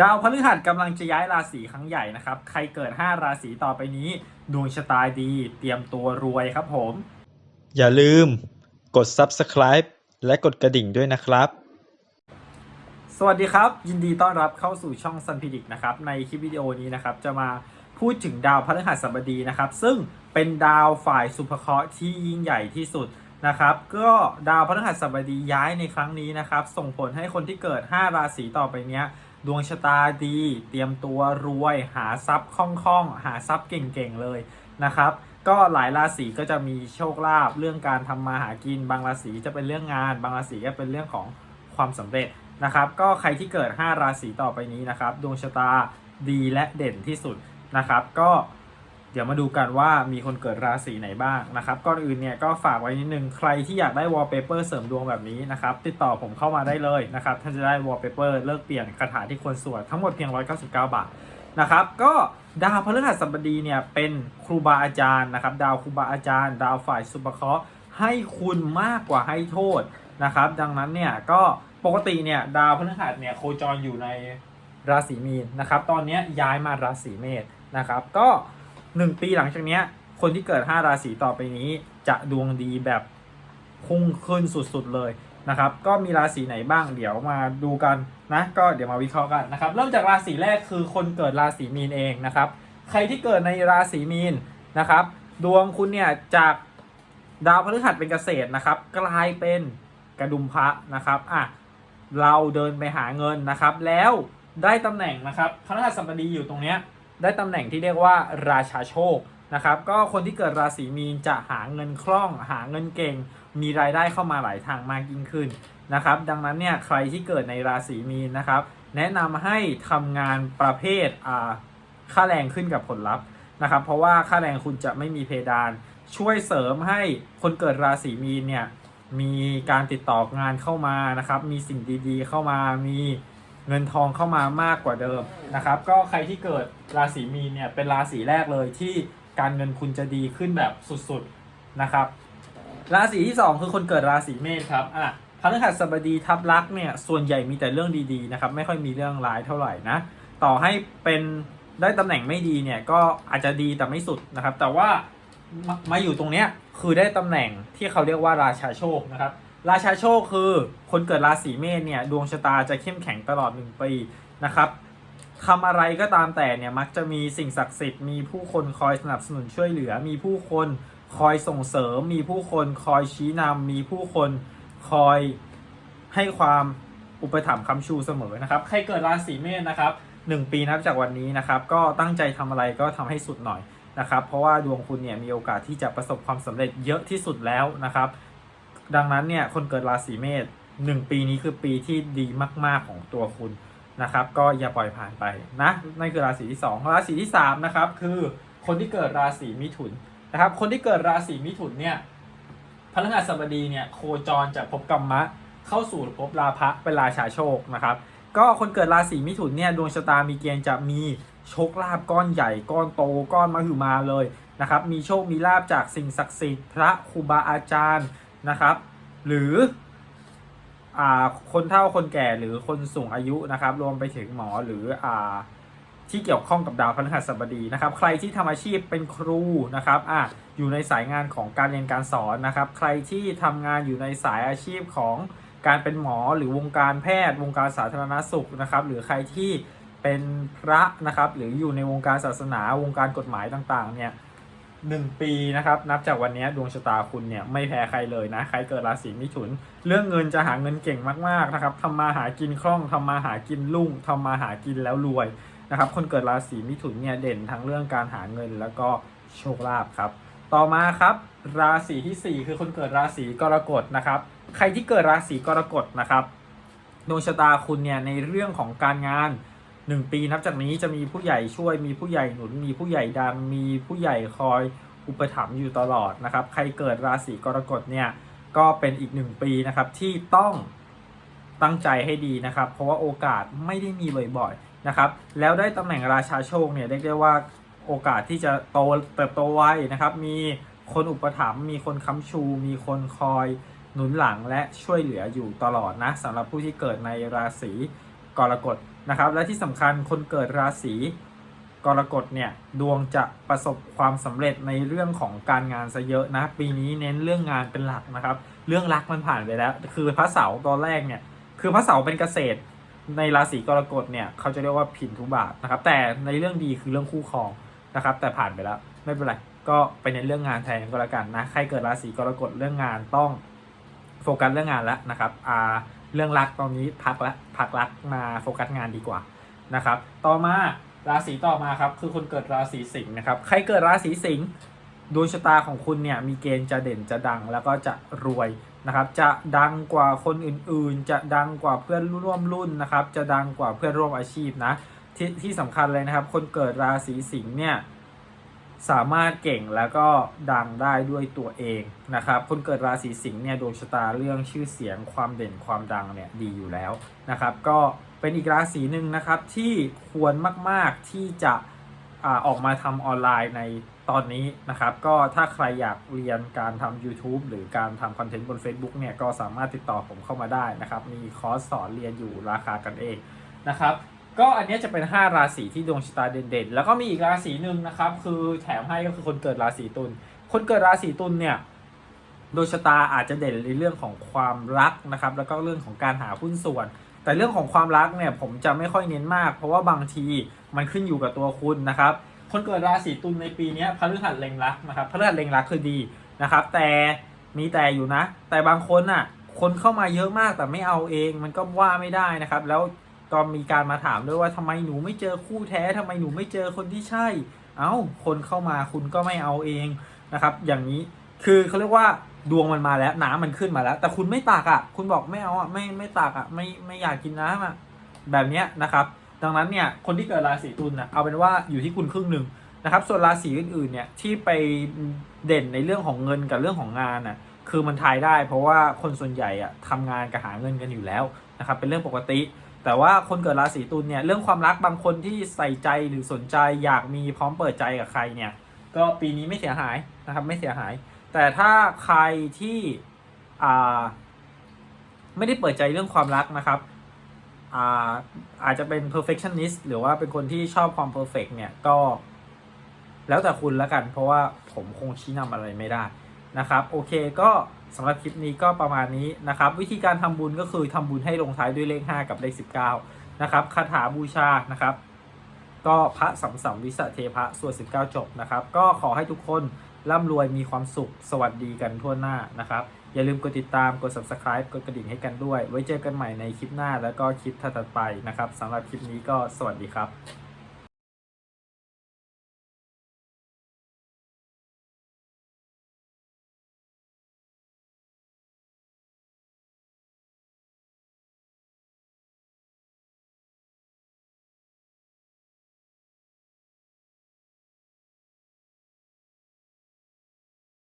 ดาวพฤหัสกำลังจะย้ายราศีครั้งใหญ่นะครับ ใครเกิด 5 ราศีต่อไปนี้ ดวงชะตาดี เตรียมตัวรวยครับผม อย่าลืมกด subscribe และกดกระดิ่งด้วยนะครับ สวัสดีครับ ยินดีต้อนรับเข้าสู่ช่องซันพิดิกนะครับ ในคลิปวิดีโอนี้นะครับ จะมาพูดถึงดาวพฤหัสบดีนะครับ ซึ่งเป็นดาวฝ่ายสุภเคราะห์ที่ยิ่งใหญ่ที่สุดนะครับก็ดาวพฤหัสบดีย้ายในครั้งนี้นะครับ ส่งผลให้คนที่เกิด 5 ราศีต่อไปเนี้ย ดวงชะตาดี เตรียมตัวรวยหาทรัพย์คล่องๆ หาทรัพย์เก่งๆเลยนะครับ ก็หลายราศีก็จะมีโชคลาภเรื่องการทำมาหากิน บางราศีจะเป็นเรื่องงาน บางราศีก็เป็นเรื่องของความสำเร็จนะครับ ก็ใครที่เกิด 5 ราศีต่อไปนี้นะครับ ดวงชะตาดีและเด่นที่สุดนะครับ ก็ เดี๋ยวมาดูกันว่ามีคนเกิดราศีไหนบ้างนะครับก่อนอื่นเนี่ยก็ฝากไว้นิดนึงใครที่อยากได้วอลเปเปอร์เสริมดวงแบบนี้นะครับติดต่อผมเข้ามาได้เลยนะครับท่านจะได้วอลเปเปอร์เลิกเปลี่ยนคาถาที่ควรสวดทั้งหมดเพียง 199 บาทนะครับก็ดาวพฤหัสบดีเนี่ยเป็นครูบาอาจารย์นะครับดาวครูบาอาจารย์ ดาวฝ่ายสุภเคราะห์ให้คุณมากกว่าให้โทษนะครับดังนั้นเนี่ยก็ปกติเนี่ยดาวพฤหัสเนี่ยโคจรอยู่ในราศีมีนนะครับตอนนี้ย้ายมาราศีเมษนะครับก็ 1ปีหลังจากเนี้ย คนที่เกิด 5 ราศีต่อไปนี้ จะดวงดีแบบพุ่งขึ้นสุดๆเลยนะครับ ก็มีราศีไหนบ้างเดี๋ยวมาดูกันนะ ก็เดี๋ยวมาวิเคราะห์กันนะครับ เริ่มจากราศีแรกคือคนเกิดราศีมีนเองนะครับ ใครที่เกิดในราศีมีนนะครับ ดวงคุณเนี่ยจากดาวพฤหัสเป็นเกษตรนะครับ กลายเป็นกระดุมพระนะครับอะเราเดินไปหาเงินนะครับ แล้วได้ตำแหน่งนะครับพฤหัสบดีอยู่ตรงเนี้ย ได้ตำแหน่งที่เรียกว่าราชาโชคนะครับก็คนที่เกิดราศีมีนจะหาเงินคล่อง หาเงินเก่ง มีรายได้เข้ามาหลายทางมากยิ่งขึ้นนะครับดังนั้นเนี่ยใครที่เกิดในราศีมีนนะครับแนะนำให้ทำงานประเภทอ่าค่าแรงขึ้นกับผลลัพธ์นะครับเพราะว่าค่าแรงคุณจะไม่มีเพดาน ช่วยเสริมให้คนเกิดราศีมีนเนี่ยมีการติดต่องานเข้ามานะครับมีสิ่งดีๆ เข้ามามี เงินทองเข้ามามากกว่าเดิมนะครับ ก็ใครที่เกิดราศีมีนเนี่ยเป็นราศีแรกเลยที่การเงินคุณจะดีขึ้นแบบสุดๆนะครับ ราศีที่ 2 คือคนเกิดราศีเมษครับอะพฤหัสบดีทับลักษ์เนี่ยส่วนใหญ่มีแต่เรื่องดีๆนะครับไม่ค่อยมีเรื่องร้ายเท่าไหร่นะต่อให้เป็นได้ตำแหน่งไม่ดีเนี่ยก็อาจจะดีแต่ไม่สุดนะครับ แต่ว่ามามาอยู่ตรงเนี้ยคือได้ตำแหน่งที่เขาเรียกว่าราชาโชคนะครับ ราชาโชคคือคนเกิดราศีเมษเนี่ยดวงชะตาจะเข้มแข็งตลอด1ปีนะครับทำอะไรก็ตามแต่เนี่ยมักจะมีสิ่งศักดิ์สิทธิ์มีผู้คนคอยสนับสนุนช่วยเหลือ มีผู้คนคอยส่งเสริม มีผู้คนคอยชี้นำมีผู้คนคอยให้ความอุปถัมภ์คำชูเสมอนะครับ ใครเกิดราศีเมษนะครับหนึ่งปีนับจากวันนี้นะครับ ก็ตั้งใจทำอะไรก็ทำให้สุดหน่อยนะครับ เพราะว่าดวงคุณเนี่ยมีโอกาสที่จะประสบความสำเร็จเยอะที่สุดแล้วนะครับ ดังนั้นเนี่ยคนเกิดราศีเมษหนึ่งปีนี้คือปีที่ดีมาก ๆของตัวคุณนะครับ ก็อย่าปล่อยผ่านไปนะนั่นคือราศีที่สองราศีที่สามนะครับคือคนที่เกิดราศีมิถุนนะครับ คนที่เกิดราศีมิถุนเนี่ยพฤหัสบดีเนี่ยโคจรจากภพกรรมะ เข้าสู่ภพราพะเป็นราชาโชคนะครับ ก็คนเกิดราศีมิถุนเนี่ยดวงชะตามีเกณฑ์จะมีโชคลาภก้อนใหญ่ก้อนโตก้อนมหึมาเลยนะครับ มีโชคมีลาภจากสิ่งศักดิ์สิทธิ์พระครูบาอาจารย์ นะครับ หรืออ่าคนเฒ่าคนแก่หรือคนสูงอายุนะครับ รวมไปถึงหมอหรืออ่าที่เกี่ยวข้องกับดาวพฤหัสบดีนะครับ ใครที่ทำอาชีพเป็นครูนะครับอะอยู่ในสายงานของการเรียนการสอนนะครับ ใครที่ทำงานอยู่ในสายอาชีพของการเป็นหมอหรือวงการแพทย์ วงการสาธารณสุขนะครับ หรือใครที่เป็นพระนะครับ หรืออยู่ในวงการศาสนาวงการกฎหมายต่างๆเนี่ย หนึ่งปีนะครับนับจากวันนี้ดวงชะตาคุณเนี่ยไม่แพ้ใครเลยนะ ใครเกิดราศีมิถุน เรื่องเงินจะหาเงินเก่งมากๆนะครับทำมาหากินคล่องทำมาหากินรุ่งทำมาหากินแล้วรวยนะครับคนเกิดราศีมิถุนเนี่ยเด่นทั้งเรื่องการหาเงินแล้วก็โชคลาภครับ ต่อมาครับราศีที่ 4 คือคนเกิดราศีกรกฎนะครับ ใครที่เกิดราศีกรกฎนะครับดวงชะตาคุณเนี่ยในเรื่องของการงาน หนึ่งปีนับจากนี้จะมีผู้ใหญ่ช่วยมีผู้ใหญ่หนุนมีผู้ใหญ่ดังมีผู้ใหญ่คอยอุปถัมภ์อยู่ตลอดนะครับ ใครเกิดราศีกรกฎเนี่ยก็เป็นอีกหนึ่งปีนะครับที่ต้องตั้งใจให้ดีนะครับ เพราะว่าโอกาสไม่ได้มีบ่อยๆนะครับ แล้วได้ตำแหน่งราชาโชคเนี่ยเรียกได้ว่าโอกาสที่จะโตเติบโตไวนะครับ มีคนอุปถัมภ์มีคนค้ำชู มีคนคอยหนุนหลังและช่วยเหลืออยู่ตลอดนะสำหรับผู้ที่เกิดในราศี กรกฎนะครับ และที่สำคัญคนเกิดราศีกรกฎเนี่ยดวงจะประสบความสำเร็จในเรื่องของการงานซะเยอะนะปีนี้เน้นเรื่องงานเป็นหลักนะครับ เรื่องรักมันผ่านไปแล้ว คือพระเสาร์ตอนแรกเนี่ยคือพระเสาร์เป็นเกษตร ในราศีกรกฎเนี่ยเขาจะเรียกว่าพินทุบาทนะครับ แต่ในเรื่องดีคือเรื่องคู่ครองนะครับ แต่ผ่านไปแล้วไม่เป็นไรก็ไปในเรื่องงานแทนก็แล้วกันนะใครเกิดราศีกรกฎเรื่องงานต้องโฟกัสเรื่องงานแล้วนะครับอ่า เรื่องรักตอนนี้พักละพักรักมาโฟกัสงานดีกว่านะครับ ต่อมาราศีต่อมาครับคือคนเกิดราศีสิงห์นะครับ ใครเกิดราศีสิงห์ดวงชะตาของคุณเนี่ยมีเกณฑ์จะเด่นจะดังแล้วก็จะรวยนะครับ จะดังกว่าคนอื่นๆ จะดังกว่าเพื่อนร่วมรุ่นนะครับ จะดังกว่าเพื่อนร่วมอาชีพนะ ที่ที่สำคัญเลยนะครับ คนเกิดราศีสิงห์เนี่ย สามารถเก่งแล้วก็ดังได้ด้วยตัวเองนะครับ คนเกิดราศีสิงห์เนี่ยดวงชะตาเรื่องชื่อเสียงความเด่นความดังเนี่ยดีอยู่แล้วนะครับ ก็เป็นอีกราศีหนึ่งนะครับที่ควรมากๆที่จะอออกมาทำออนไลน์ในตอนนี้นะครับ ก็ถ้าใครอยากเรียนการทำ YouTube หรือการทำคอนเทนต์บน Facebook เนี่ยก็สามารถติดต่อผมเข้ามาได้นะครับ มีคอร์สสอนเรียนอยู่ราคากันเองนะครับ ก็อันนี้จะเป็น 5 ราศีที่ดวงชะตาเด่นๆ แล้วก็มีอีกราศีหนึ่งนะครับ คือแถมให้ก็คือคนเกิดราศีตุล คนเกิดราศีตุลเนี่ยดวงชะตาอาจจะเด่นในเรื่องของความรักนะครับ แล้วก็เรื่องของการหาหุ้นส่วน แต่เรื่องของความรักเนี่ยผมจะไม่ค่อยเน้นมาก เพราะว่าบางทีมันขึ้นอยู่กับตัวคุณนะครับ คนเกิดราศีตุลในปีนี้พฤหัสเล็งรักนะครับพฤหัสเล็งรักคือดีนะครับ แต่มีแต่อยู่นะ แต่บางคนอะคนเข้ามาเยอะมากแต่ไม่เอาเองมันก็ว่าไม่ได้นะครับ แล้ว ก็มีการมาถามด้วยว่าทำไมหนูไม่เจอคู่แท้ทำไมหนูไม่เจอคนที่ใช่ เอ้า คนเข้ามาคุณก็ไม่เอาเองนะครับ อย่างนี้คือเขาเรียกว่าดวงมันมาแล้วน้ำมันขึ้นมาแล้ว แต่คุณไม่ตักอะ คุณบอกไม่เอาอะไม่ไม่ตักอะไม่ไม่อยากกินน้ำอะแบบเนี้ยนะครับ ดังนั้นเนี่ยคนที่เกิดราศีตุลน่ะเอาเป็นว่าอยู่ที่คุณครึ่งหนึ่งนะครับ ส่วนราศีอื่นๆเนี่ยที่ไปเด่นในเรื่องของเงินกับเรื่องของงานน่ะคือมันทายได้ เพราะว่าคนส่วนใหญ่อะทำงานกับหาเงินกันอยู่แล้วนะครับ เป็นเรื่องปกติ แต่ว่าคนเกิดราศีตุลเนี่ยเรื่องความรักบางคนที่ใส่ใจหรือสนใจอยากมีพร้อมเปิดใจกับใครเนี่ยก็ปีนี้ไม่เสียหายนะครับไม่เสียหาย แต่ถ้าใครที่อ่าไม่ได้เปิดใจเรื่องความรักนะครับอ่าอาจจะเป็น perfectionist หรือว่าเป็นคนที่ชอบความ perfect เนี่ยก็ แล้วแต่คุณแล้วกัน เพราะว่าผมคงชี้นำอะไรไม่ได้นะครับ โอเคก็ สำหรับคลิปนี้ก็ประมาณนี้นะครับ วิธีการทำบุญก็คือทำบุญให้ลงท้ายด้วยเลข 5 กับเลข 19 นะครับคาถาบูชานะครับ ก็พระสัมสัมวิสะเทพะสวด19 จบนะครับ ก็ขอให้ทุกคนร่ำรวยมีความสุขสวัสดีกันทั่วหน้านะครับ อย่าลืมกดติดตามกด subscribe กดกระดิ่งให้กันด้วย ไว้เจอกันใหม่ในคลิปหน้าแล้วก็คลิปถัดไปนะครับสำหรับคลิปนี้ก็สวัสดีครับ